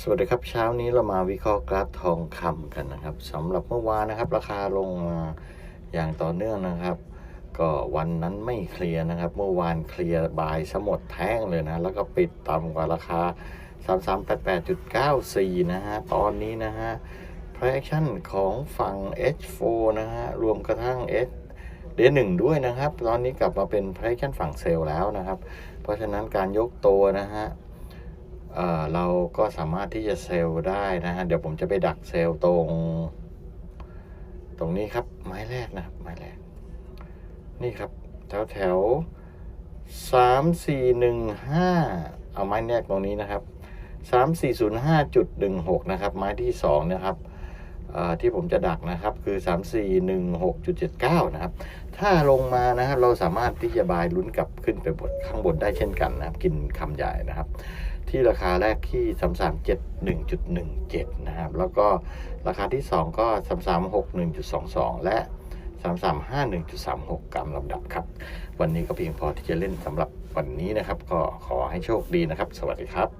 สวัสดีครับเช้านี้เรามาวิเคราะห์กราฟทองคำกันนะครับสำหรับเมื่อวานนะครับ ราคาลงมาอย่างต่อเนื่องนะครับ ก็วันนั้นไม่เคลียร์นะครับ เมื่อวานเคลียร์บายสมดแท่งเลยนะแล้วก็ปิดต่ำกว่าราคา 3388.94 นะฮะตอนนี้นะฮะ traction ของฝั่ง H4 นะฮะรวมกระทั่ง S เดหนึ่งด้วยนะครับ ตอนนี้กลับมาเป็น traction ฝั่งเซลล์แล้วนะครับ เพราะฉะนั้นการยกตัวนะฮะ เอ่อเราก็สามารถที่จะเซลล์ได้นะฮะ เดี๋ยวผมจะไปดักเซลล์ตรง ตรงนี้ครับ ไม้แรกนะครับ ไม้แรก นี่ครับ แถวแถวสามสี่หนึ่งห้าเอาไม้แรกตรงนี้นะครับสามสี่ศูนย์ห้าจุดหนึ่งหกนะครับ ไม้ที่สองนะครับ ที่ผมจะดักนะครับคือสามสี่หนึ่งหกจุดเจ็ดเก้านะครับ ถ้าลงมานะครับเราสามารถที่จะบายลุ้นกลับขึ้นไปบนข้างบนได้เช่นกันนะครับ กินคำใหญ่นะครับ ที่ราคาแรกที่สามสามเจ็ดหนึ่งจุดหนึ่งเจ็ดนะครับ แล้วก็ราคาที่สองก็สามสามหกหนึ่งจุดสองสองและสามสามห้าหนึ่งจุดสามหกกรัมลำดับครับ วันนี้ก็เพียงพอที่จะเล่นสำหรับวันนี้นะครับ ก็ขอให้โชคดีนะครับ สวัสดีครับ